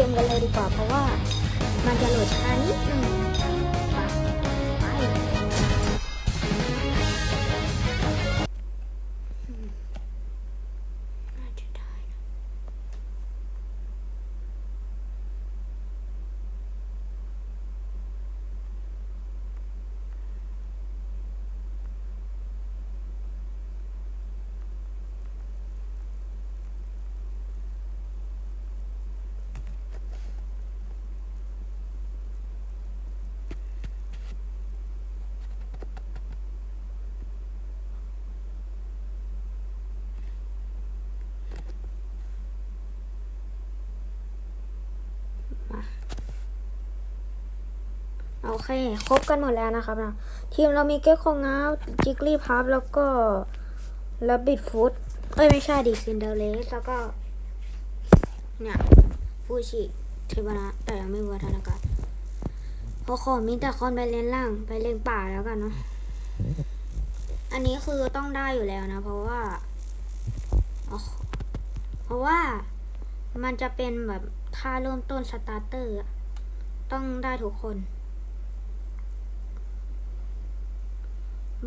เกมกันเลยดีกว่าเพราะว่า โอเค ครบกันหมดแล้วนะครับนะทีมเรามีเก๊กของง้าวจิกลี่พับแล้วก็ลับบิดฟุตเอ้ย ไม่ใช่ดิซินเดอเรสแล้วก็ เนี่ยฟูชิเทวนะแต่ยังไม่เวัฒนาการพอขอมีแต่คนไปเล่นล่างไปเล่นป่าแล้วกันเนาะอันนี้คือต้องได้อยู่แล้วนะ เพราะว่า เพราะว่ามันจะเป็นแบบท่าเริ่มต้นสตาร์เตอร์ต้องได้ทุกคน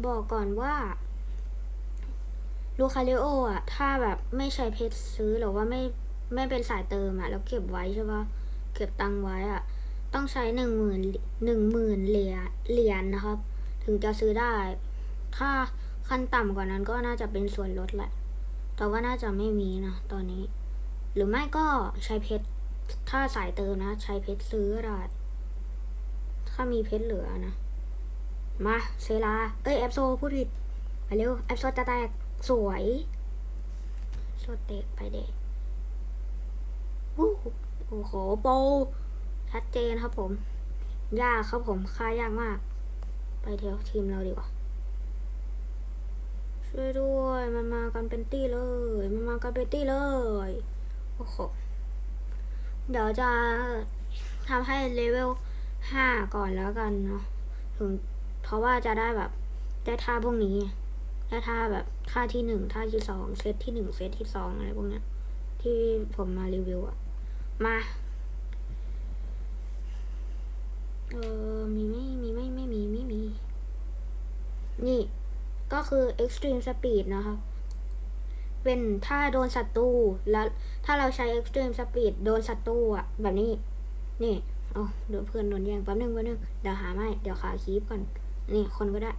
บอกก่อนว่าลูคาริโออะ ถ้าแบบไม่ใช้เพชรซื้อหรือว่าไม่ไม่เป็นสายเติมอะ แล้วเก็บไว้ใช่ปะเก็บตังค์ไว้อะ ต้องใช้หนึ่งหมื่นหนึ่งหมื่นเหรียญเหรียญนะครับ ถึงจะซื้อได้ ถ้าขั้นต่ำกว่านั้นก็น่าจะเป็นส่วนลดแหละ แต่ว่าน่าจะไม่มีนะตอนนี้ หรือไม่ก็ใช้เพชร ถ้าสายเติมนะ ใช้เพชรซื้อได้ ถ้ามีเพชรเหลือนะ มาเซลา เอ้ยแอปโซพูดผิดไปเร็วแอปโซจะแตกสวยโซเตกไปเด็วู้โอ้โหโปชัดเจนครับผม ยากครับผมค่ายากมาก ไปเที่ยวทีมเราดีกว่า ช่วยด้วย มันมากันเป็นตี้เลย มันมากันเป็นตี้เลย โอ้โห เดี๋ยวจะทำให้เลเวลห้าก่อนแล้วกันเนาะ ถึง เพราะว่าจะได้แบบได้ท่าพวกนี้ได้ท่าแบบท่าที่หนึ่งท่าที่สองเซตที่หนึ่งเซตที่สองอะไรพวกเนี้ยที่ผมมารีวิวอะมาเออมีไม่มีไม่ไม่มีไม่มี นี่ ก็คือ extreme speed นะครับ เป็นถ้าโดนศัตรูแล้วถ้าเราใช้ extreme speed โดนศัตรูอะแบบนี้ นี่ เอาเดี๋ยวเพื่อนโดนแย่งแป๊บนึงแป๊บนึง เดี๋ยวหาไม่ เดี๋ยวขาคีบก่อน นี่คนก็ได้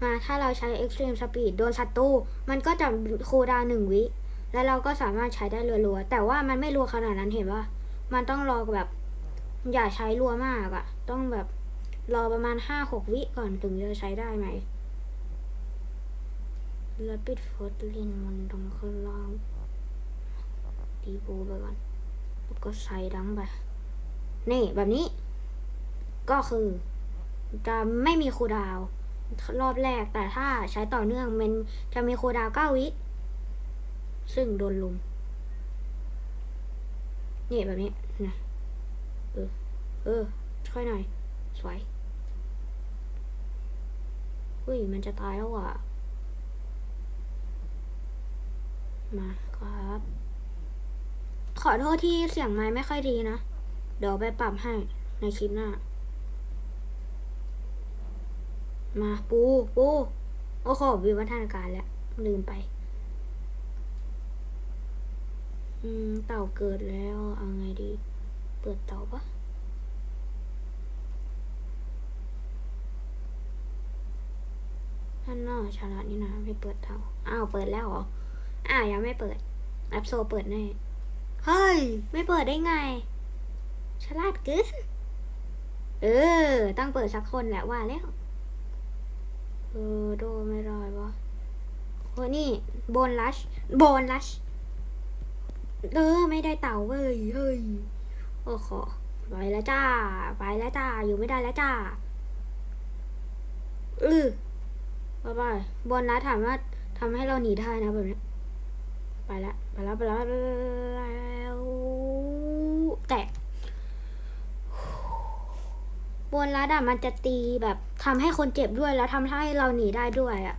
มาถ้าเราใช้ extreme speed โดนศัตรูมันก็จะคูลดาวน์หนึ่งวิ แล้วเราก็สามารถใช้ได้รัวๆ แต่ว่ามันไม่รัวขนาดนั้นเห็นปะมันต้องรอแบบ อย่าใช้รัวมากอะต้องแบบรอประมาณห้าหกวิก่อนถึงจะใช้ได้ไหมแล้วปิดฟอตลินมันตรงข้างล่างตีบูไปก่อนแล้วก็ใส่ดังไป นี่แบบนี้ ก็คือ จะไม่มีคูดาวรอบแรก แต่ถ้าใช้ต่อเนื่องมันจะมีคูดาวเก้าวิ ซึ่งโดนลุม นี่แบบนี้นะเออ เออ ช่วยหน่อย สวยอุ้ย มันจะตายแล้วอะ มาครับ ขอโทษที่เสียงไม้ไม่ค่อยดีนะ เดี๋ยวไปปรับให้ในคลิปหน้า มาปูปูโอ้โหวิวัฒนาการแล้ว ลืมไป อืม เต่าเกิดแล้ว เอาไงดี เปิดเต่าปะท่านนอกฉลาดนี่นะไม่เปิดเต่าอ้าวเปิดแล้วเหรออ้าวยังไม่เปิดแอปโซเปิดแน่เฮ้ย ไม่เปิดได้ไง ฉลาดเกินเออ ต้องเปิดสักคนแหละว่าแล้ว เออโดไม่ได้วะโอ้นี่โบนลัชโบนลัชเออไม่ได้เต่าเว้ยเฮ้ยโอ้โหไปแล้วจ้า ไปแล้วจ้า อยู่ไม่ได้แล้วจ้าอือไปไปโบนลัชถามว่าทำให้เราหนีได้นะแบบนี้ ไปแล้วไปแล้วไปแล้วไปแล้วแตก บนรัดอะมันจะตีแบบทำให้คนเจ็บด้วยแล้วทำให้เราหนีได้ด้วยอะ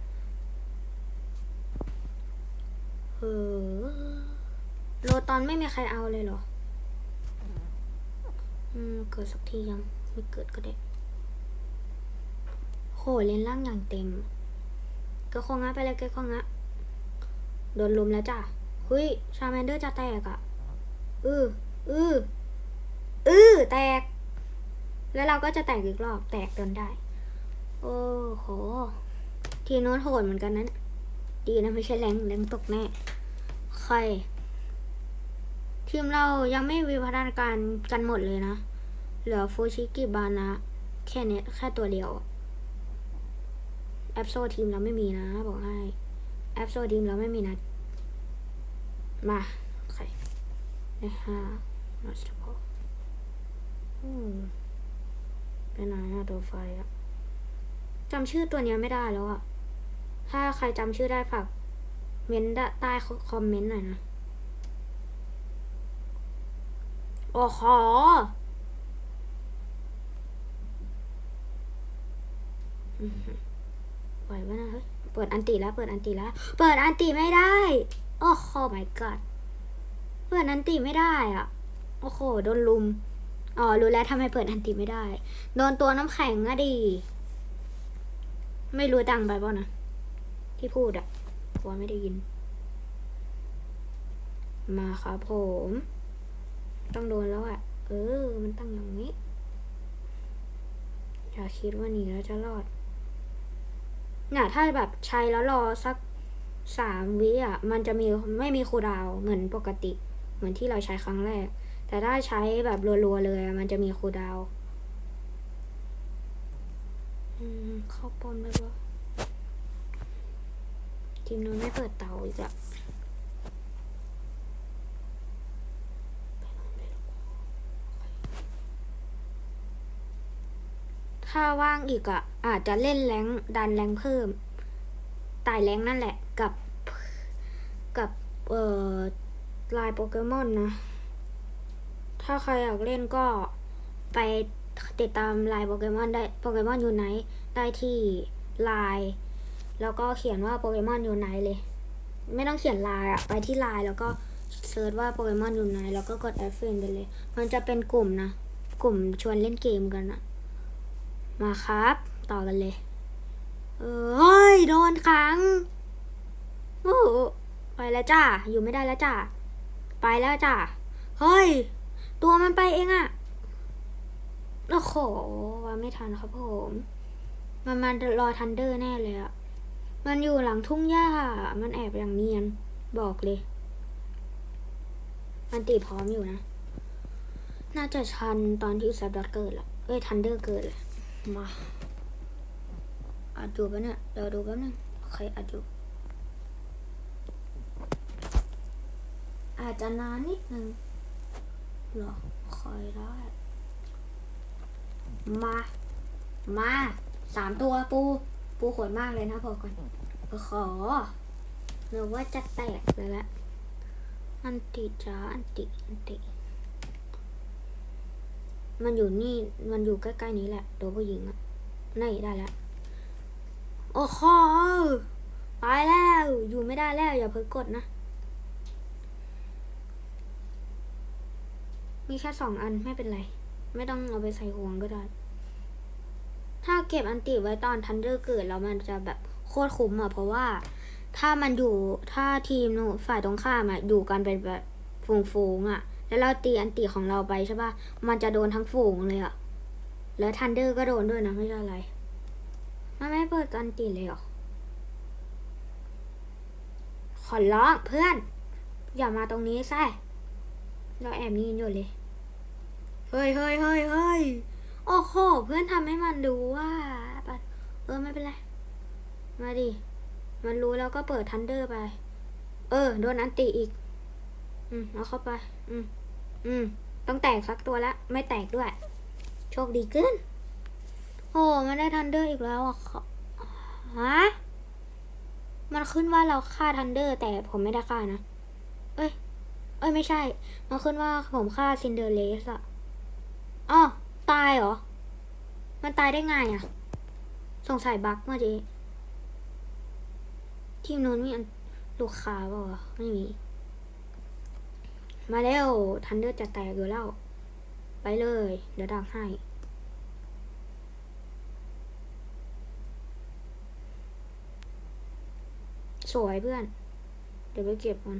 เออโรตอนไม่มีใครเอาเลยเหรอ อืม เกิดสักทียัง ไม่เกิดก็ได้ โหเลนล่างอย่างเต็ม ก็คงงะไปเลยก็คงงะโดนลุมแล้วจ้ะเฮ้ย ชาแมนเดอร์จะแตกอะ่ะอืออืออือแตก แล้วเราก็จะแตกอีกรอบแตกจนได้ โอ้โห ทีโน้นโหดเหมือนกันนั้น ดีนะไม่ใช่แรงแรงตกแน่ใครทีมเรายังไม่วิวัฒนาการกันหมดเลยนะ เหลือฟูชิกิบานะ แค่เนี้ยแค่ตัวเดียว แอปโซทีมเราไม่มีนะ บอกให้ แอปโซทีมเราไม่มีนะ มาโอเคนะฮะมาสต์พออืม ไหนอะตัวไฟอะจำชื่อตัวเนี้ยไม่ได้แล้วอะถ้าใครจำชื่อได้ฝากเม้นต์ใต้คอมเมนต์หน่อยนะ โอ้โหอือหือไหวปะนะเฮ้ย เปิดอันติแล้ว เปิดอันติแล้ว เปิดอันติไม่ได้ โอ้โห my god เปิดอันติไม่ได้อะ โอ้โห โดนลุม อ๋อ รู้แล้วทำไมเปิดอันติไม่ได้ โดนตัวน้ำแข็งอะดี ไม่รู้ดังไปเปล่านะ ที่พูดอะกลัวไม่ได้ยิน มาครับผม ต้องโดนแล้วอะเออ มันตั้งอย่างนี้ อย่าคิดว่าหนีแล้วจะรอดเนี่ยถ้าแบบใช้แล้วรอสักสามวิอะ มันจะมีไม่มีคูดาวเหมือนปกติ เหมือนที่เราใช้ครั้งแรก แต่ถ้าใช้แบบรัวๆเลย มันจะมีคูดาวเข้าปมได้ปะทีมนู้นไม่เปิดเตาอีกอะถ้าว่างอีกอะอาจจะเล่นแรงดันแรงเพิ่มไต่แรงนั่นแหละกับกับเอ่อลายโปเกมอนนะ ถ้าใครอยากเล่นก็ไปติดตามไลายโปเกมอนได้โปเกมอนอยู่ไหนได้ที่ไลน์แล้วก็เขียนว่าโปเกมอนอยู่ไหนเลย ไม่ต้องเขียนไลน์อะไปที่ไลน์แล้วก็เซิร์ชว่าโปเกมอนอยู่ไหนแล้วก็กดแอดเฟนไปเลย มันจะเป็นกลุ่มนะ กลุ่มชวนเล่นเกมกันอะมาครับ ต่อกันเลยเฮ้ยโดนขังโอ้ไปแล้วจ้า อยู่ไม่ได้แล้วจ้า ไปแล้วจ้า เฮ้ย ตัวมันไปเองอะโอ้โหว่าไม่ทันครับผม มันมารอทันเดอร์แน่เลยอะมันอยู่หลังทุ่งหญ้า มันแอบอย่างเนียน บอกเลย มันตีพร้อมอยู่นะ น่าจะชันตอนที่แซบดอทเกิดละเอ้ยทันเดอร์เกิดแหละมาอัดอยู่ปะเนี่ยเดี๋ยวดูแป๊บนึงใครอัดอยู่อาจจะนานนิดนึง หรอคอยได้ มา มาสามตัวปู ปูโหดมากเลยนะบอกก่อนขอหรือว่าจะแตกเลยละอันติจ้าอันติอันติ มันอยู่นี่มันอยู่ใกล้ๆนี้แหละ ตัวผู้หญิงอะนี่ได้แล้วโอ้โหไปแล้ว อยู่ไม่ได้แล้ว อย่าเพิ่งกดนะ มีแค่สองอันไม่เป็นไร ไม่ต้องเอาไปใส่ห่วงก็ได้ ถ้าเก็บอันติไว้ตอนทันเดอร์เกิดแล้วมันจะแบบโคตรคุ้มอะเพราะว่าถ้ามันอยู่ถ้าทีมนูฝ่ายตรงข้ามอะอยู่กันเป็นแบบฝูงๆอะแล้วเราตีอันติของเราไปใช่ปะมันจะโดนทั้งฝูงเลยอะแล้วทันเดอร์ก็โดนด้วยนะไม่ใช่อะไรมันไม่เปิดอันติเลยหรอขอร้องเพื่อน อย่ามาตรงนี้แซ่เราแอบยินอยู่เลย เฮ้ยเฮ้ยเฮ้ยเฮ้ยโอ้โห เพื่อนทำให้มันดูว่าเออไม่เป็นไร มาดิ มันรู้แล้วก็เปิดทันเดอร์ไป เออ โดนอันติอีก อืม เอาเข้าไป อืม อืม ต้องแตกสักตัวละ ไม่แตกด้วย โชคดีขึ้น โอ้มันได้ทันเดอร์อีกแล้วอะเขาฮะ มันขึ้นว่าเราฆ่าทันเดอร์ แต่ผมไม่ได้ฆ่านะ เอ้ย เอ้ยไม่ใช่ มันขึ้นว่าผมฆ่าซินเดอเรเลสอะ อ๋อตายเหรอ มันตายได้ไงอะสงสัยบั๊กเมื่อกี้ทีมนู้นมีอันลูกค้าเปล่าวะไม่มี มาแล้วทันเดอร์จะแตกอยู่แล้ว ไปเลย เดี๋ยวดักให้สวยเพื่อน เดี๋ยวไปเก็บมัน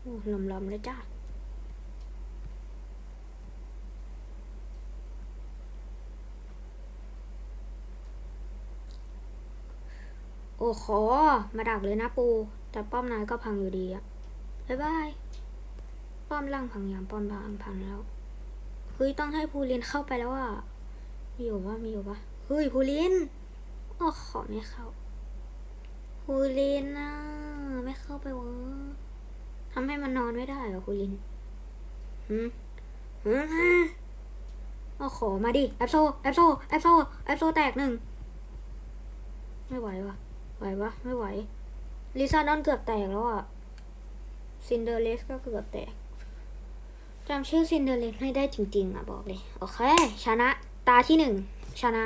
โอ้ลำๆเลยจ้า โอ้โหมาดักเลยนะปู แต่ป้อมนายก็พังอยู่ดีอะบ๊ายบาย ป้อมล่างพังอย่างป้อมบางพังแล้ว เฮ้ยต้องให้ภูรินเข้าไปแล้วอะมีอยู่วะมีอยู่ปะเฮ้ยภูรินโอ้ขอไม่เข้าภูรินนะไม่เข้าไปวะทำให้มันนอนไม่ได้เหรอภูรินหืมหืมโอ้โหมาดิแอปโซแอปโซแอปโซแอปโซแตกหนึ่งไม่ไหววะ ไหวปะไม่ไหว ลิซ่าดอนเกือบแตกแล้วอะซินเดอเรสก็เกือบแตกจำชื่อซินเดอเรสไม่ได้จริง ๆอะบอกเลย โอเค ชนะ ตาที่หนึ่ง ชนะ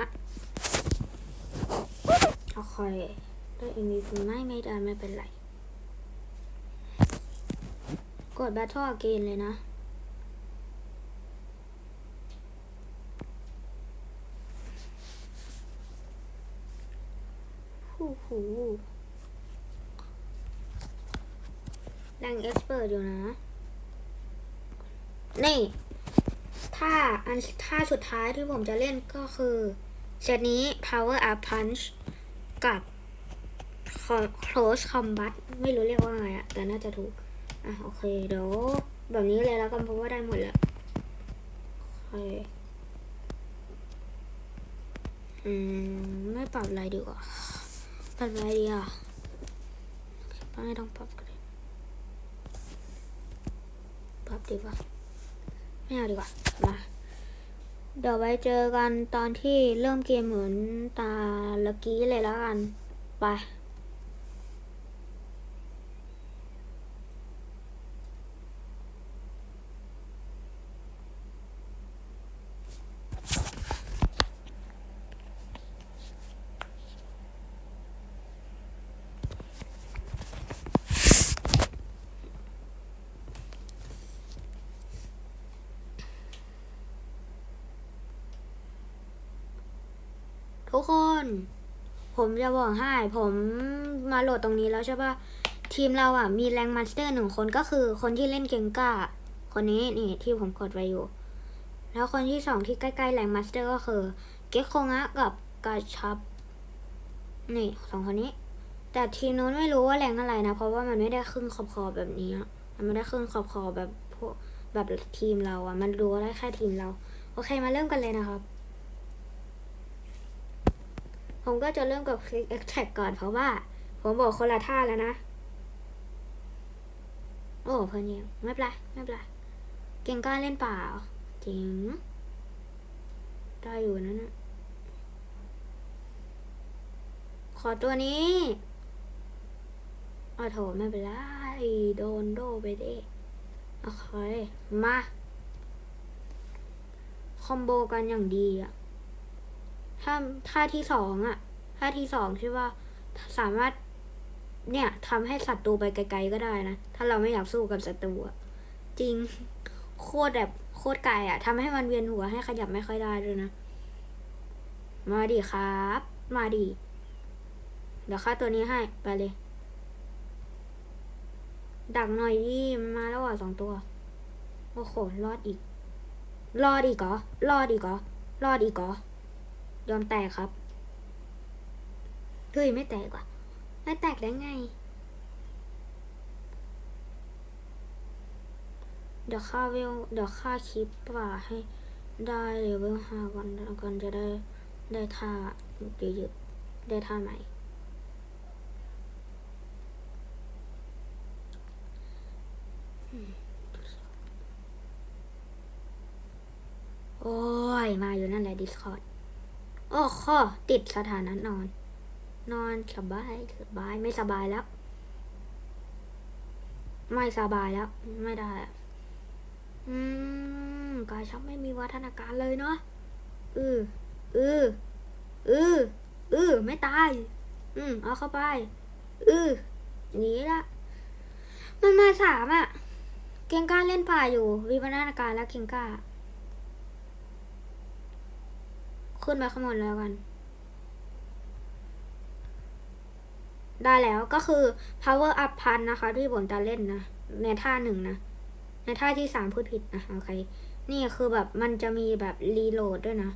โอเค ได้ MVP ไม่ไม่ได้ไม่เป็นไร กด Battle Again เลยนะ หูหูแรงเอ็กซ์เปิดอยู่นะ นี่ถ้าอันท่าสุดท้ายที่ผมจะเล่นก็คือเซตนี้ Power Up Punch กับ Close Combat ไม่รู้เรียกว่าไงอะแต่น่าจะถูก อะ โอเค เดี๋ยว แบบนี้เลยแล้วกันเพราะว่าได้หมดแล้ว โอเค อืม ไม่ปรับอะไรดีกว่า ปรับอะไรดีอะไม่ต้องปรับก็ได้ปรับดีกว่าไม่เอาดีกว่ามาเดี๋ยวไว้เจอกันตอนที่เริ่มเกมเหมือนตาละกี้เลยแล้วกัน ไป ทุกคน ผมจะบอกให้ผมมาโหลดตรงนี้แล้วใช่ปะทีมเราอะ มีแรงมาสเตอร์หนึ่งคนก็คือคนที่เล่นเกงก้า คนนี้นี่ที่ผมกดไว้อยู่ แล้วคนที่สองที่ใกล้ๆแรงมาสเตอร์ก็คือ เก็กโคงะกับกาชับ นี่สองคนนี้ แต่ทีมนู้นไม่รู้ว่าแรงอะไรนะ เพราะว่ามันไม่ได้ขึ้นขอบๆแบบนี้มันไม่ได้ขึ้นขอบๆแบบพวกแบบทีมเราอะ มันรู้ได้แค่ทีมเรา โอเคมาเริ่มกันเลยนะครับ ผมก็จะเริ่มกับ Click Attack ก่อนเพราะว่า ผมบอกคนละท่าแล้วนะ โอ้เพื่อนยิงไม่เป็นไรไม่เป็นไรเก่งกล้าเล่นเปล่าจริงได้อยู่นั่นนะขอตัวนี้อ้าโถไม่เป็นไร โดนโดไปเด้โอเคมา คอมโบกันอย่างดีอะ ถ้าท่าที่สองอะท่าที่สองใช่ป่ะสามารถ เนี่ยทำให้ศัตรูไปไกลๆก็ได้นะ ถ้าเราไม่อยากสู้กับศัตรูอะจริงโคตรแบบโคตรไกลอะทำให้มันเวียนหัวให้ขยับไม่ค่อยได้ด้วยนะ มาดิครับ มาดิเดี๋ยวค่าตัวนี้ให้ไปเลย ดักหน่อยดิมาแล้วอะสองตัวโอ้โหรอดอีก รอดอีกเหรอรอดอีกเหรอรอดอีกเหรอ ยอมแตกครับ เฮ้ยไม่แตกว่ะ ไม่แตกได้ไง เดี๋ยวค่าวเวลเดี๋ยวค่าคลิปป่าให้ได้เดี๋เวลหาก่อนก่อนจะได้ได้ท่าเยอะๆได้ท่าใหม่โอ้ย มาอยู่นั่นแหละ Discord โอ้ข้อติดสถานะนอน นอนสบายสบายไม่สบายแล้ว ไม่สบายแล้ว ไม่ได้ อืมกายชักไม่มีวัฒนาการเลยเนาะอืออืออืออือไม่ตาย อืมเอาเข้าไป อือหนีละ มันมาสามอะ เก่งกล้าเล่นป่าอยู่ วิวัฒนาการแล้วเก่งกล้า ขึ้นไปข้างบนแล้วกัน ได้แล้วก็คือ power up พันนะคะ ที่ผมจะเล่นนะ ในท่าหนึ่งนะ ในท่าที่สามพูดผิดนะโอเค นี่คือแบบมันจะมีแบบรีโหลดด้วยนะ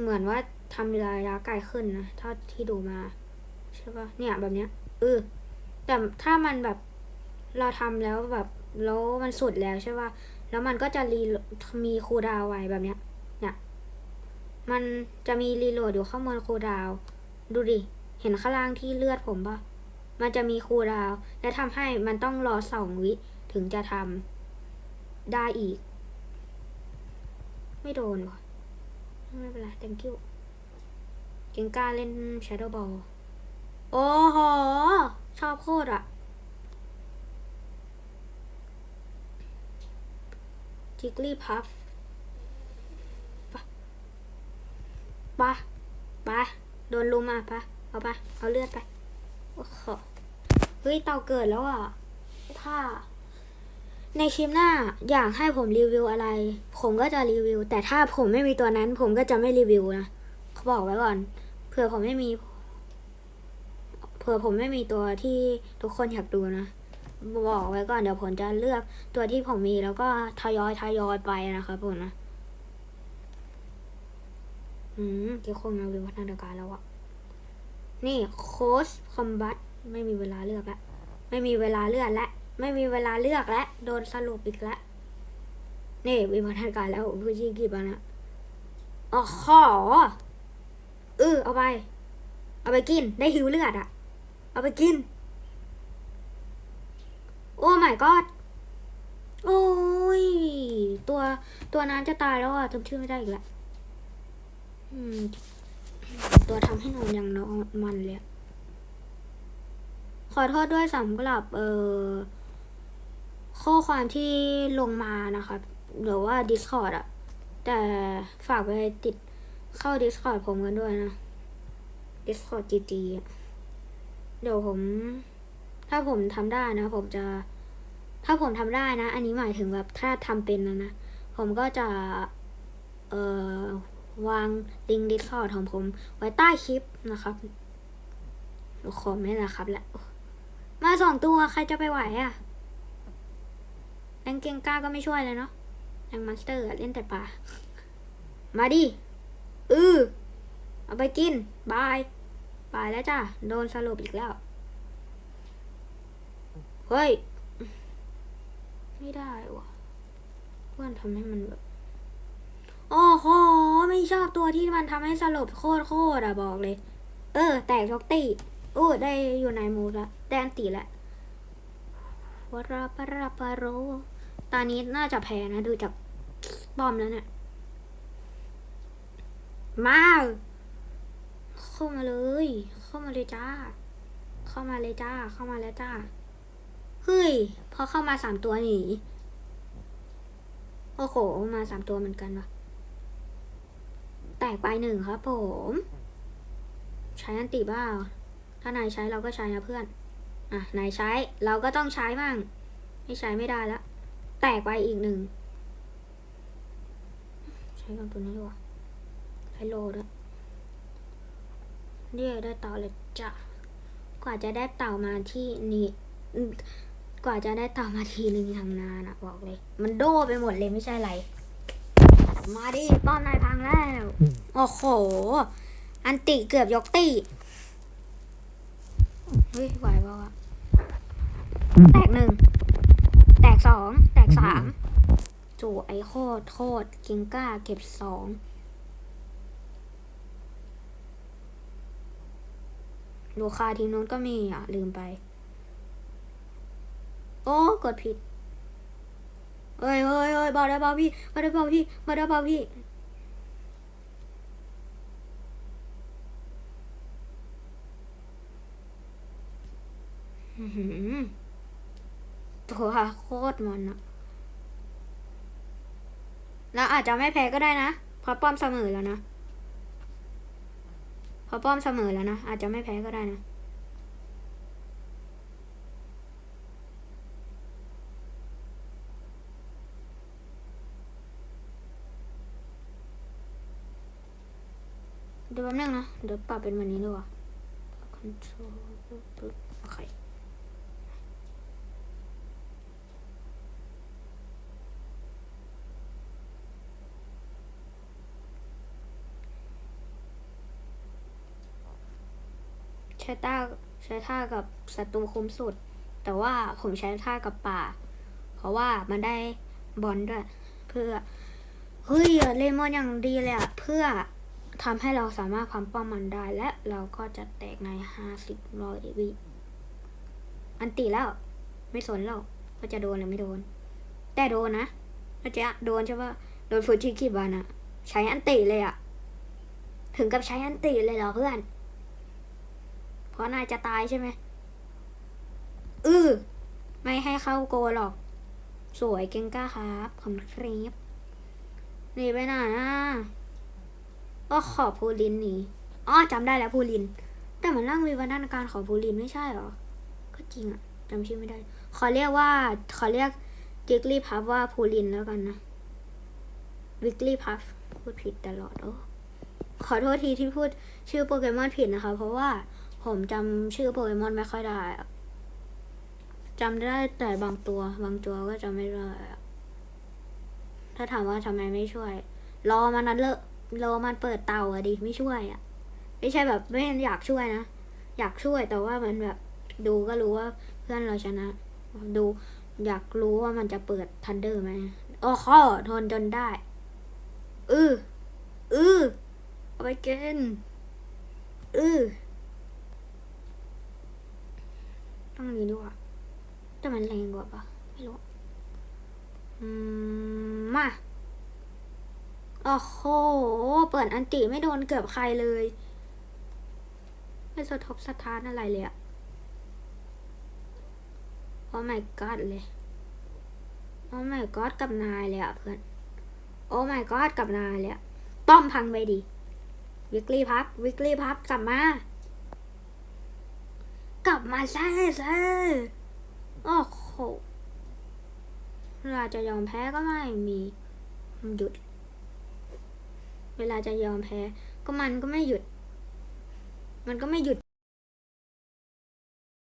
เหมือนว่าทำระยะไกลขึ้นนะเท่าที่ดูมา ใช่ปะเนี่ยแบบเนี้ยเออแต่ถ้ามันแบบเราทำแล้วแบบแล้วมันสุดแล้วใช่ปะแล้วมันก็จะรีมีคูดาวไว้แบบเนี้ย มันจะมีรีโหลดอยู่ข้างบนคูดาว ดูดิ เห็นข้างล่างที่เลือดผมปะมันจะมีคูดาว และทำให้มันต้องรอสองวิถึงจะทำได้อีก ไม่โดนวะไม่เป็นไร thank you เก่งกล้าเล่น Shadow Ball โอ้โห ชอบโคตรอะจิกลี่พัฟปะ ปะปะโดนลุมอะปะเอาปะเอาเลือดไปโอ้โหเฮ้ยเต่าเกิดแล้วอะ ถ้า ในคลิปหน้าอยากให้ผมรีวิวอะไร ผมก็จะรีวิว แต่ถ้าผมไม่มีตัวนั้น ผมก็จะไม่รีวิวนะเขาบอกไว้ก่อนเผื่อผมไม่มีเผื่อผมไม่มีตัวที่ทุกคนอยากดูนะบอกไว้ก่อนเดี๋ยวผมจะเลือกตัวที่ผมมีแล้วก็ทยอยทยอยไปนะครับผมนะ อืมเกี่ยวกังานวิวัฒนาการแล้วอะนี่โค้ชคอมบัตไม่มีเวลาเลือกแล้วไม่มีเวลาเลือกแล้วไม่มีเวลาเลือกแล้วโดนสรุปอีกแล้วนี่วิวัฒนาการแล้วผู้ชี้กี่ปันะอ๋อขอเออเอาไป เอาไปกิน ได้หิวเลือดอะเอาไปกิน โอ้ my god โอ้ย ตัว ตัวนั้นจะตายแล้วอะจำชื่อไม่ได้อีกแล้ว ตัวทำให้นอนอย่างนอนมันเลย ขอโทษด้วยสำหรับ เอ่อ ข้อความที่ลงมานะครับหรือว่า Discord อะแต่ฝากไปติดเข้า Discord ผมกันด้วยนะ Discord GG อะเดี๋ยวผม ถ้าผมทำได้นะ ผมจะ ถ้าผมทำได้นะ อันนี้หมายถึงแบบถ้าทำเป็นนะนะ ผมก็จะ เอ่อ วางลิงก์ดิสคอร์ดของผม ไว้ใต้คลิปนะครับขอไม่ละครับแหละมาสองตัวใครจะไปไหวอะแองเกงก้าก็ไม่ช่วยเลยเนาะแองมาสเตอร์เล่นแต่ป่า มาดิ อือเอาไปกิน บาย บายแล้วจ้ะโดนสรุปอีกแล้ว เฮ้ย ไม่ได้วะเพื่อนทำให้มันแบบ โอ้โหไม่ชอบตัวที่มันทำให้สลบโคตรโคตรอะบอกเลย เออ แตกช็อกตี้โอ้ได้อยู่ในมูดละแดนตีละวราปราปาโร ตอนนี้น่าจะแพ้นะ ดูจากบอมแล้วเนี่ย มา เข้ามาเลย เข้ามาเลยจ้า เข้ามาเลยจ้า เข้ามาแล้วจ้า เฮ้ย พอเข้ามาสามตัวหนี โอ้โห มาสามตัวเหมือนกันวะ แตกไปหนึ่งครับผม ใช้อันติบ้า ถ้านายใช้เราก็ใช้นะเพื่อน อะ นายใช้เราก็ต้องใช้บ้าง ไม่ใช้ไม่ได้แล้ว แตกไปอีกหนึ่ง ใช้กันตัวนี้ดีกว่าใช้โลด้วยเรียกได้เต่าเลยจ้ะ กว่าจะได้เต่ามาที่นี่กว่าจะได้เต่ามาทีนึงทำนานอะบอกเลย มันโดไปหมดเลยไม่ใช่ไร มาดิป้อมนายพังแล้ว โอ้โห อันติเกือบยกตีเฮ้ยไหวเปล่าวะแตกหนึ่ง แตกกสอง แตกสามโจไอโคตรโคตรเก่งกล้าเก็บสองลูกค้าทีมนู้นก็มีอะ ลืมไป โอ้ กดผิด เอ้ยเอ้ยเอ้ยบอกได้เปล่าพี่บอกได้เปล่าพี่บอกได้เปล่าพี่ ตัวโคตรมันอะแล้วอาจจะไม่แพ้ก็ได้นะเพราะป้อมเสมอแล้วนะเพราะป้อมเสมอแล้วนะ อาจจะไม่แพ้ก็ได้นะ ดี๋ยวแป๊บนึงนะ เดี๋ยวปรับเป็นวันนี้ดีกว่า control ปึ๊บโอเคใช้ท่าใช้ท่ากับศัตรูคุมสุด แต่ว่าผมใช้ท่ากับป่า เพราะว่ามันได้บอลด้วย เพื่อ เฮ้ยเลมอนอย่างดีเลยอะเพื่อ ทำให้เราสามารถความป้องมันได้ และเราก็จะแตกในห้าสิบร้อยวิอันตีแล้ว ไม่สนหรอกว่าจะโดนหรือไม่โดน แต่โดนนะอาจะโดนใช่ปะโดนฟูจิคิบานะใช้อันติเลยอะถึงกับใช้อันติเลยเหรอเพื่อน เพราะนายจะตายใช่ไหมอือไม่ให้เข้าโกหรอก สวยเก่งก้าครับขอบคุณครับหนีไปไหนอะ ก็ขอบพูลินนี่อ๋อจำได้แล้วพูลิน แต่มันร่างวิวัฒนาการของพูลินไม่ใช่เหรอ ก็จริงอะจำชื่อไม่ได้ ขอเรียกว่า ขอเรียกจิกลี่พัฟว่าพูลินแล้วกันนะ วิกลี่พัฟพูดผิดตลอดโอ้ขอโทษทีที่พูดชื่อโปเกมอนผิดนะคะ เพราะว่าผมจำชื่อโปเกมอนไม่ค่อยได้จำได้แต่บางตัว บางตัวก็จำไม่ได้ถ้าถามว่าทำไมไม่ช่วย รอมันนั้นเลอะ รอมันเปิดเตาอะดิไม่ช่วยอะไม่ใช่แบบไม่อยากช่วยนะ อยากช่วยแต่ว่ามันแบบดูก็รู้ว่าเพื่อนเราชนะ ดูอยากรู้ว่ามันจะเปิดทันเดอร์ไหมโอ้ข้อทนจนได้ อืออือเอาไปกินอือต้องนี้ดีกว่าแต่มันแรงกว่าปะไม่รู้ อืม มา โอ้โห เปิดอันติไม่โดนเกือบใครเลย ไม่สะทบสะท้านอะไรเลยอะโอ้ my god เลย โอ้ my god กับนายเลยอะเพื่อน โอ้ my god กับนายเลยอะป้อมพังไปดิวิกลี่พับวิกลี่พับกลับมา กลับมาแซ่แซ่โอ้โหเวลาจะยอมแพ้ก็ไม่มีหยุด เวลาจะยอมแพ้ ก็มันก็ไม่หยุด มันก็ไม่หยุด